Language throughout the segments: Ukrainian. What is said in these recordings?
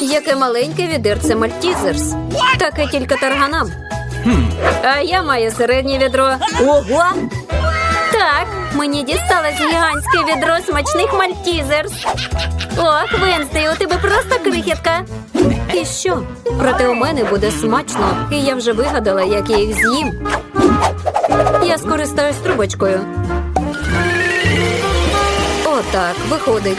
Яке маленьке відерце Мальтізерс. Таке тільки тарганам. А я маю середнє відро. Ого! Так, мені дісталось гігантське відро смачних мальтізерс. Ох, Венсти, у тебе просто крихітка. І що? Проте у мене буде смачно, і я вже вигадала, як я їх з'їм. Я скористаюсь трубочкою. Отак, виходить.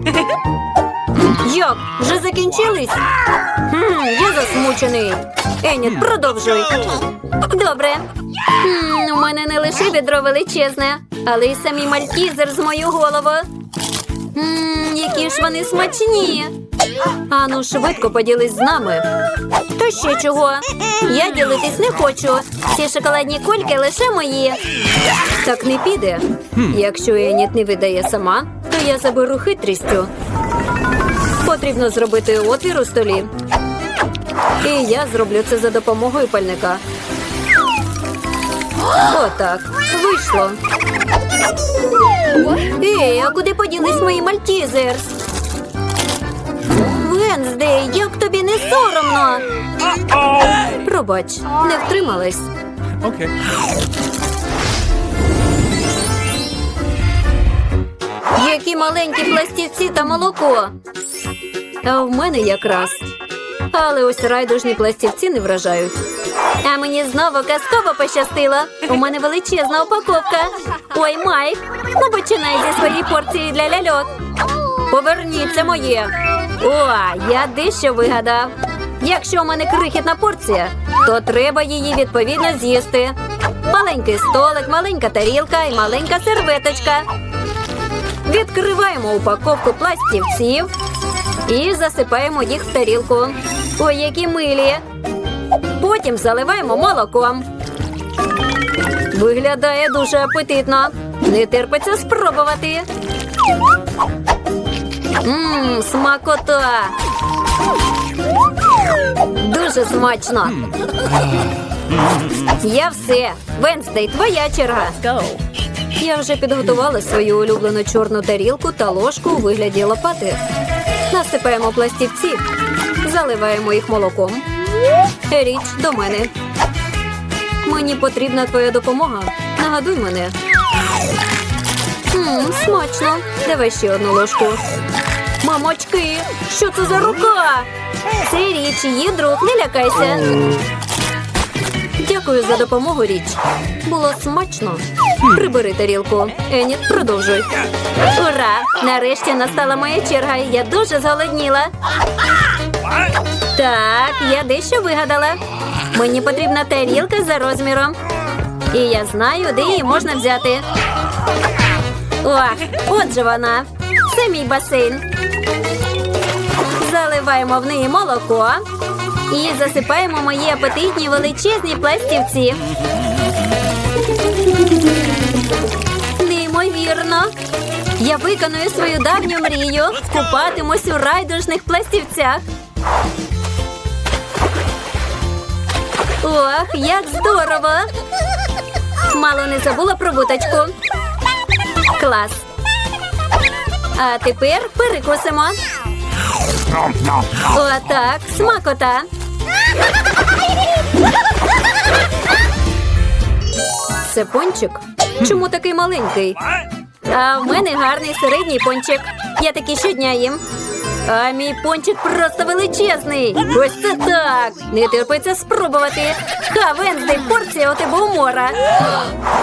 Як? Вже закінчились? Я засмучений. Еніт, продовжуй. Добре. У мене не лише відро величезне, але й самі мальтізер з мою голову. Які ж вони смачні. Ану, швидко поділись з нами. То ще чого? Я ділитись не хочу. Ці шоколадні кульки лише мої. Так не піде. Якщо Еніт не видає сама, то я заберу хитрістю. Потрібно зробити отвір у столі. І я зроблю це за допомогою пальника. Отак. Вийшло. Ей, а куди поділись мої мальтізерс? Венздей, як тобі не соромно? Пробач, не втрималась. Okay. Які маленькі пластівці та молоко. А в мене якраз. Але ось райдужні пластівці не вражають. А мені знову казково пощастило. У мене величезна упаковка. Ой, Майк, ну починай зі своєї порції для ляльок. Поверніться моє. О, я дещо вигадав. Якщо у мене крихітна порція, то треба її відповідно з'їсти. Маленький столик, маленька тарілка і маленька серветочка. Відкриваємо упаковку пластівців і засипаємо їх в тарілку. Ой, які милі. Потім заливаємо молоком. Виглядає дуже апетитно. Не терпиться спробувати. Мм, смакота. Дуже смачно. Я все. Венстей, твоя черга. Я вже підготувала свою улюблену чорну тарілку та ложку у вигляді лопати. Насипаємо пластівці, заливаємо їх молоком. Річ до мене. Мені потрібна твоя допомога. Нагадуй мене. Мм, смачно. Давай ще одну ложку. Мамочки, що це за рука? Це річ, її друг, не лякайся. Дякую за допомогу, річ. Було смачно. Прибери тарілку. Еніт, продовжуй. Ура! Нарешті настала моя черга. Я дуже зголодніла. Так, я дещо вигадала. Мені потрібна тарілка за розміром. І я знаю, де її можна взяти. Ох, от же вона. Це мій басейн. Заливаємо в неї молоко і засипаємо мої апетитні величезні пластівці. Неймовірно. Я виконую свою давню мрію. Купатимусь у райдужних пластівцях. Ох, як здорово! Мало не забула про буточку. Клас. А тепер перекусимо. Отак, смакота. Це пончик? Чому такий маленький? А в мене гарний середній пончик. Я такий щодня їм. А мій пончик просто величезний. Ось це так. Не терпиться спробувати. Ха, Венздей, порція у тебе умора.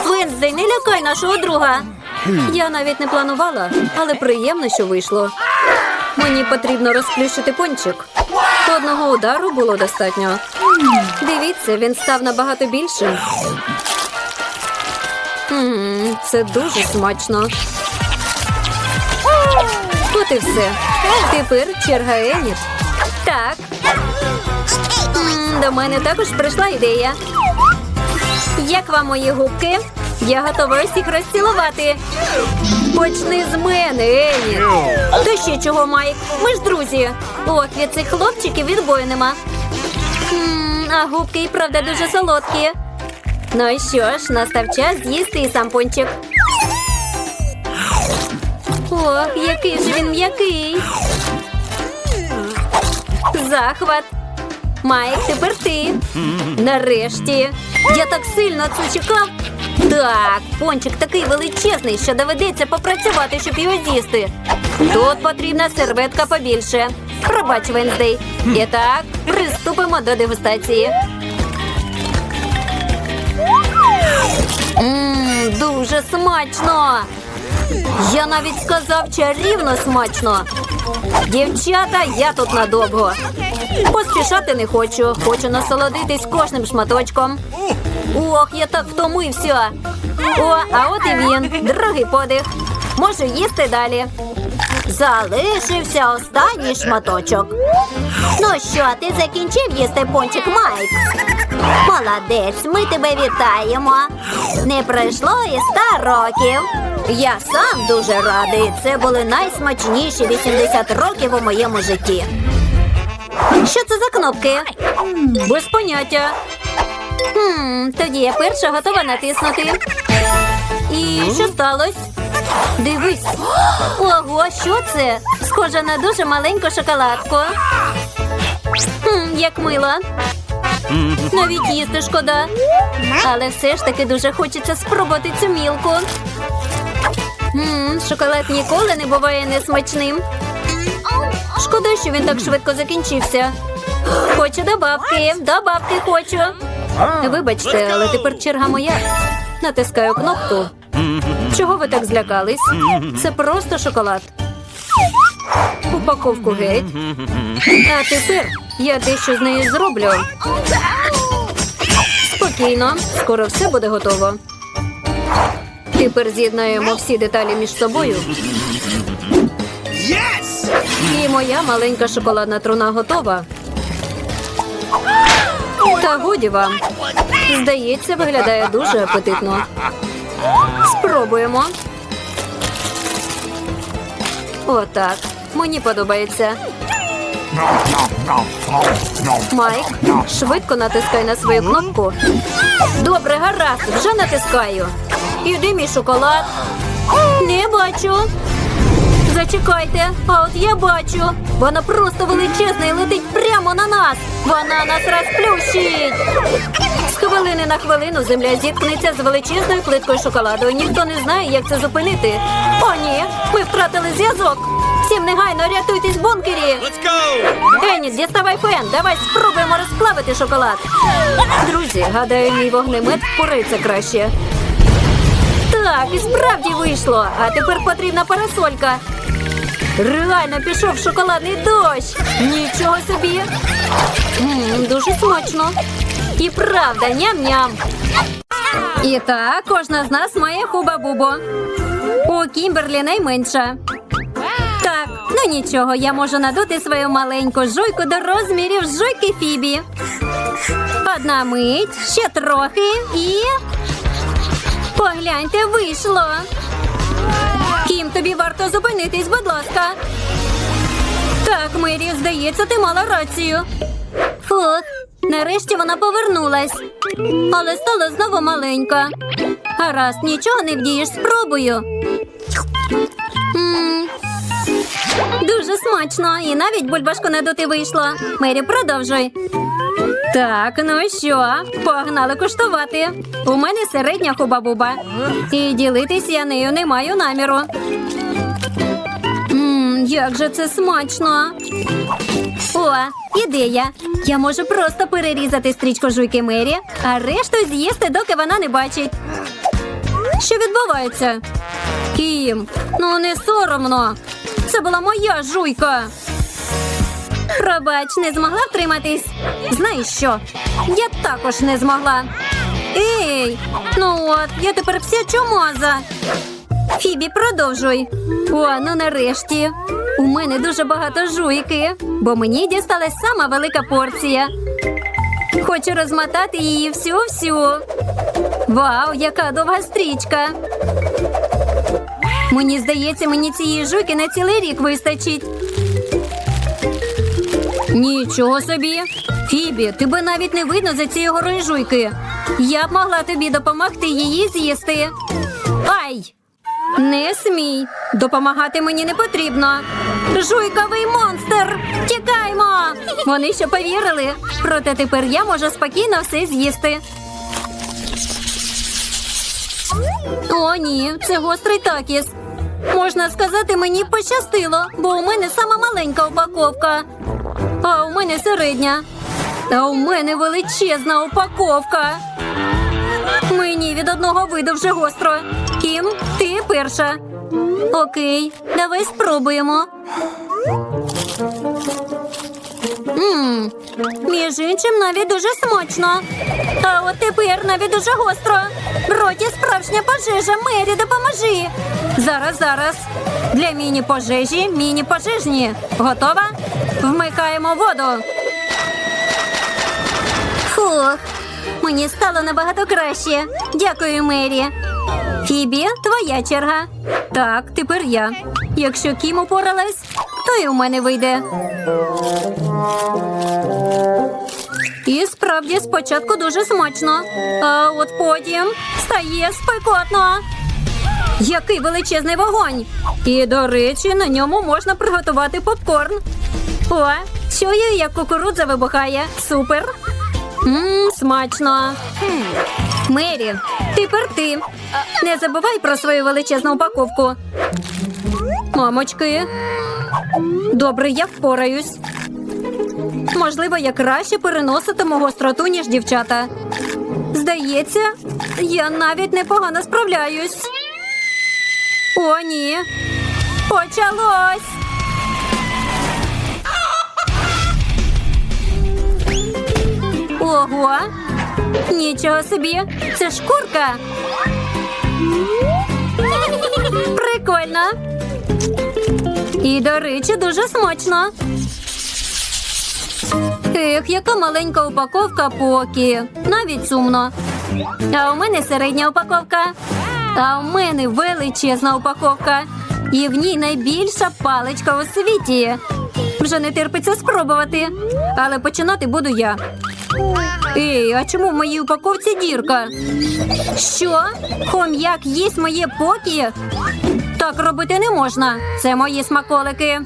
Венздей, не лякай нашого друга. Я навіть не планувала, але приємно, що вийшло. Мені потрібно розплющити пончик. Одного удару було достатньо. Дивіться, він став набагато більшим. Це дуже смачно. От і все. Тепер черга Еніт. Так. До мене також прийшла ідея. Як вам мої губки? Я готова усіх розцілувати. Почни з мене, Еніт. То ще чого, Майк? Ми ж друзі. Ох, від цих хлопчиків відбою нема. М, А губки і правда дуже солодкі. Ну і що ж, настав час з'їсти і сам пончик. Ох, який ж він м'який. Захват. Майк, тепер ти. Нарешті. Я так сильно це чекав. Так, пончик такий величезний, що доведеться попрацювати, щоб його з'їсти. Тут потрібна серветка побільше. Пробач, Венздей. І так, приступимо до дегустації. Ммм, дуже смачно. Я навіть сказав чарівно смачно. Дівчата, я тут надовго. Поспішати не хочу. Хочу насолодитись кожним шматочком. Ох, я так втомився. О, а от і він. Другий подих. Можу їсти далі. Залишився останній шматочок. Ну що, ти закінчив їсти пончик Майк? Молодець, ми тебе вітаємо. Не пройшло і ста років. Я сам дуже радий. Це були найсмачніші 80 років у моєму житті. Що це за кнопки? Без поняття. Хм, тоді я перша готова натиснути. І що сталося? Дивись. Ого, що це? Схоже на дуже маленьку шоколадку. Хм, як мило. Навіть їсти шкода. Але все ж таки дуже хочеться спробувати цю мілку. Мм, шоколад ніколи не буває несмачним. Шкода, що він так швидко закінчився. Хочу добавки, добавки хочу. Вибачте, але тепер черга моя. Натискаю кнопку. Чого ви так злякались? Це просто шоколад. Упаковку геть. А тепер я дещо з нею зроблю. Спокійно, скоро все буде готово. Тепер з'єднаємо всі деталі між собою. І моя маленька шоколадна труна готова. Та годі вам. Здається, виглядає дуже апетитно. Спробуємо. Отак. Мені подобається. Майк, швидко натискай на свою кнопку. Добре, гаразд, вже натискаю. Іди мій шоколад. Не бачу. Зачекайте, а от я бачу. Вона просто величезна і летить прямо на нас. Вона нас розплющить. З хвилини на хвилину земля зіткнеться з величезною плиткою шоколаду. Ніхто не знає, як це зупинити. О, ні, ми втратили зв'язок. Всім негайно рятуйтесь в бункері. Еніт, діставай фен. Давай спробуємо розплавити шоколад. Друзі, гадаю, мій вогнемет впорається краще. Так, і справді вийшло. А тепер потрібна парасолька. Реально пішов шоколадний дощ. Нічого собі. М, дуже смачно. І правда, ням-ням. І так, кожна з нас має хуба-бубо. У Кімберлі найменша. Так, ну нічого, я можу надути свою маленьку жуйку до розмірів жуйки Фібі. Одна мить, ще трохи і. Погляньте, вийшло. Кім, тобі варто зупинитись, будь ласка. Так, Мері, здається, ти мала рацію. Фух, нарешті вона повернулась. Але стала знову маленька. Гаразд, нічого не вдієш, спробую. М, Дуже смачно, і навіть бульбашку надути вийшло. Мері, продовжуй. Так, ну що, погнали куштувати. У мене середня хуба-буба. І ділитись я нею не маю наміру. Мм, Як же це смачно! О, ідея! Я можу просто перерізати стрічку жуйки Мері, а решту з'їсти, доки вона не бачить. Що відбувається? Кім, ну не соромно. Це була моя жуйка. Пробач, не змогла втриматись. Знаєш що? Я також не змогла. Ей, ну от, я тепер вся чумаза. Фібі, продовжуй. О, ну нарешті. У мене дуже багато жуйки, бо мені дісталась сама велика порція. Хочу розмотати її всю-всю. Вау, яка довга стрічка. Мені здається, мені цієї жуйки на цілий рік вистачить. Нічого собі. Фібі, тебе навіть не видно за цієї горої жуйки. Я б могла тобі допомогти її з'їсти. Ай! Не смій. Допомагати мені не потрібно. Жуйковий монстр! Тікаймо! Вони ще повірили. Проте тепер я можу спокійно все з'їсти. О, ні, це гострий такіс. Можна сказати, мені пощастило, бо у мене сама маленька упаковка. А у мене середня. А у мене величезна упаковка. Мені від одного виду вже гостро. Кім, ти перша. Окей, давай спробуємо. Мм, між іншим навіть дуже смачно. А от тепер навіть дуже гостро. В роті справжня пожежа. Мері, допоможи. Зараз, зараз. Для міні-пожежі міні-пожежні. Готова? Вмикаємо воду. Фух, мені стало набагато краще. Дякую, Мері. Фібі, твоя черга. Так, тепер я. Якщо Кім упоралась, то і у мене вийде. І справді спочатку дуже смачно. А от потім стає спекотно. Який величезний вогонь! І, до речі, на ньому можна приготувати попкорн. О, чую, як кукурудза вибухає. Супер. Мм, смачно. Мері, тепер ти. Не забувай про свою величезну упаковку. Мамочки. Добре, я впораюсь. Можливо, я краще переноситиму гостроту, ніж дівчата. Здається, я навіть непогано справляюсь. О, ні. Почалось. Ого! Нічого собі! Це шкурка. Прикольно. І, до речі, дуже смачно. Ех, яка маленька упаковка поки. Навіть сумно. А у мене середня упаковка. А у мене величезна упаковка. І в ній найбільша паличка у світі. Вже не терпиться спробувати. Але починати буду я. Ей, а чому в моїй упаковці дірка? Що? Хом'як їсть моє покі? Так робити не можна. Це мої смаколики.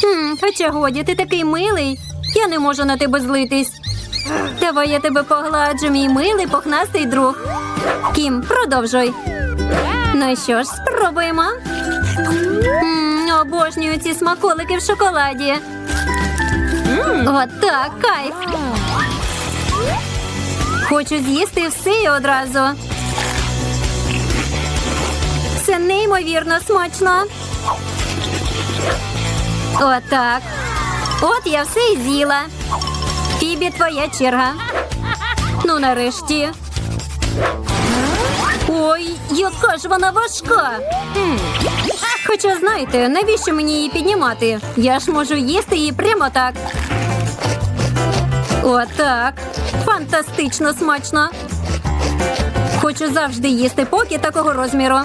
Хм, Хоча годі, ти такий милий. Я не можу на тебе злитись. Давай я тебе погладжу, мій милий пухнастий друг. Кім, продовжуй. Ну що ж, спробуємо. М, обожнюю ці смаколики в шоколаді. Отак, кайф. Хочу з'їсти все і одразу. Це неймовірно смачно. Отак. От я все і з'їла. Фібі, твоя черга. Ну, нарешті. Ой, яка ж вона важка. Хоча знаєте, навіщо мені її піднімати? Я ж можу їсти її прямо так. Отак. Фантастично смачно. Хочу завжди їсти поки такого розміру.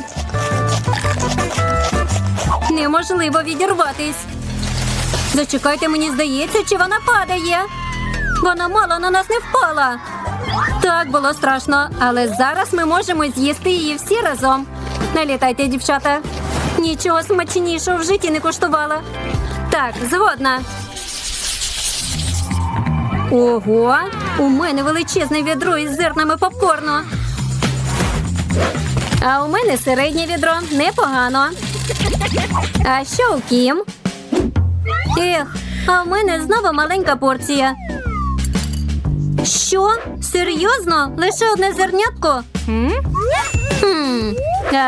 Неможливо відірватись. Зачекайте, мені здається, чи вона падає. Вона мало на нас не впала. Так було страшно, але зараз ми можемо з'їсти її всі разом. Налітайте, дівчата. Нічого смачнішого в житті не коштувала. Так, згодна. Ого, у мене величезне відро із зернами попкорну. А у мене середнє відро непогано. А що у Кім? Ех, а в мене знову маленька порція. Що? Серйозно? Лише одне зернятко? Хм,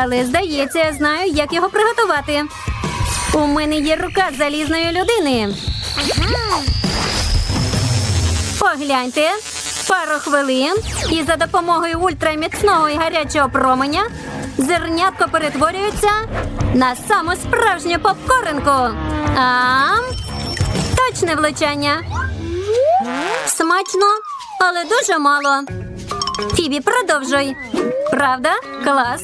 але здається, я знаю, як його приготувати. У мене є рука залізної людини. Погляньте, пару хвилин, і за допомогою ультраміцного і гарячого променя зернятко перетворюється на саму справжню попкоринку. Ам, точне влучання. Смачно, але дуже мало. Фібі, продовжуй. Правда? Клас.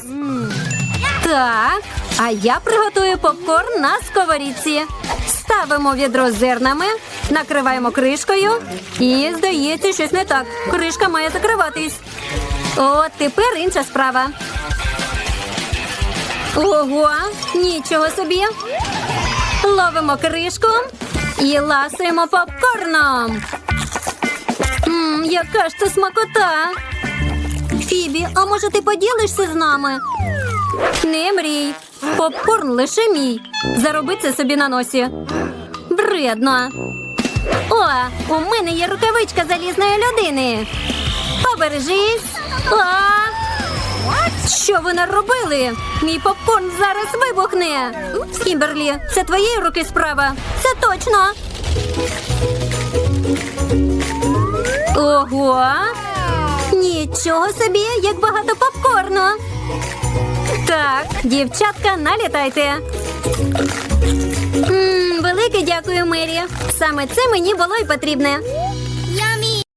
Так, а я приготую попкорн на сковорідці. Ставимо відро з зернами, накриваємо кришкою. І здається, щось не так. Кришка має закриватись. От тепер інша справа. Ого, нічого собі. Ловимо кришку і ласуємо попкорном. Мм, яка ж це смакота. Фібі, а може ти поділишся з нами? Не мрій. Попкорн лише мій. Зароби це собі на носі. Бредно. О, у мене є рукавичка залізної людини. Побережись. А! Що ви наробили? Мій попкорн зараз вибухне. Кімберлі, це твоєї руки справа. Це точно. Ого. Нічого собі, як багато попкорну. Так, дівчатка, налітайте. М, велике дякую, Мері. Саме це мені було й потрібне.